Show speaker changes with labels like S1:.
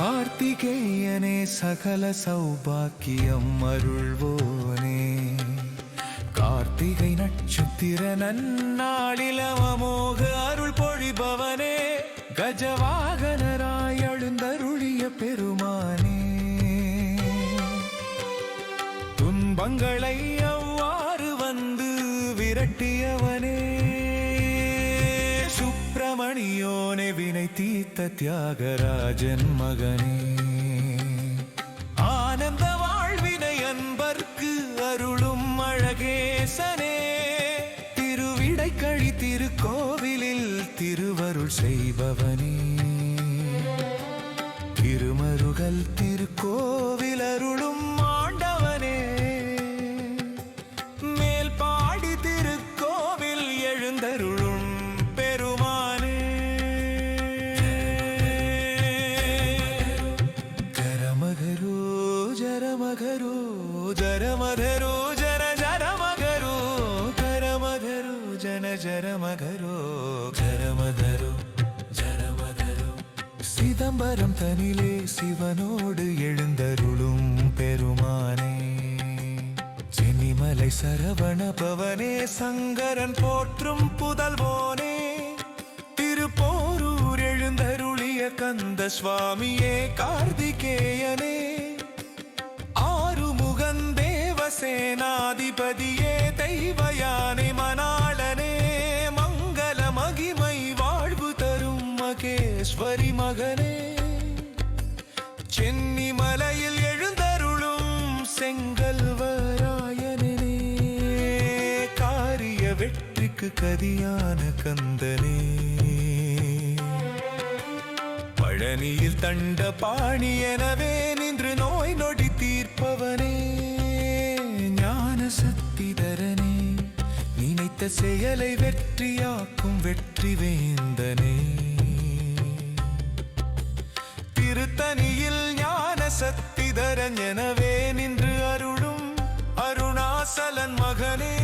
S1: கார்த்திகேயனே சகல சௌபாக்கியம் அருள்வோனே. கார்த்திகை நட்சத்திர நன்னாளில் அவமோக அருள் பொழிபவனே. கஜவாகனராய் எழுந்தருளிய பெருமானே. துன்பங்களை அவ்வாறு வந்து விரட்டியவனே. சுப்பிரமணியோனே வினை தீர்த்த தியாகராஜன் மகனே. ஆனந்த வாழ்வினை அன்பர்க்கு அருளும் அழகேசனே. திருவிடை கழி திருக்கோவிலில் திருவருள் செய்பவனே. திருமருகல் திருக்கோ ஜரமகரோ ஜர ஜரமகரோ கரமகரோ ஜன ஜரமகரோ கரமகரோ ஜரமகரோ சிதம்பரம் தனிலே சிவனோடு எழுந்தருளும் பெருமானே சென்னிமலை சரவண பவனே சங்கரன் போற்றும் புதல்வோனே திருப்போரூர் எழுந்தருளிய கந்த சுவாமியே கார்த்திகேயனே மகனே சென்னி மலையில் எழுந்தருளும் செங்கல்வராயனே காரிய வெற்றிக்கு கதியான கந்தனே. பழனியில் தண்ட பாணி எனவே நின்று நோய் நொடி தீர்ப்பவனே ஞான சக்திதரனே நினைத்த செயலை வெற்றியாக்கும் வெற்றி வேந்தனே. ஞான சக்திதரன் எனவே நின்று அருளும் அருணாசலன் மகனே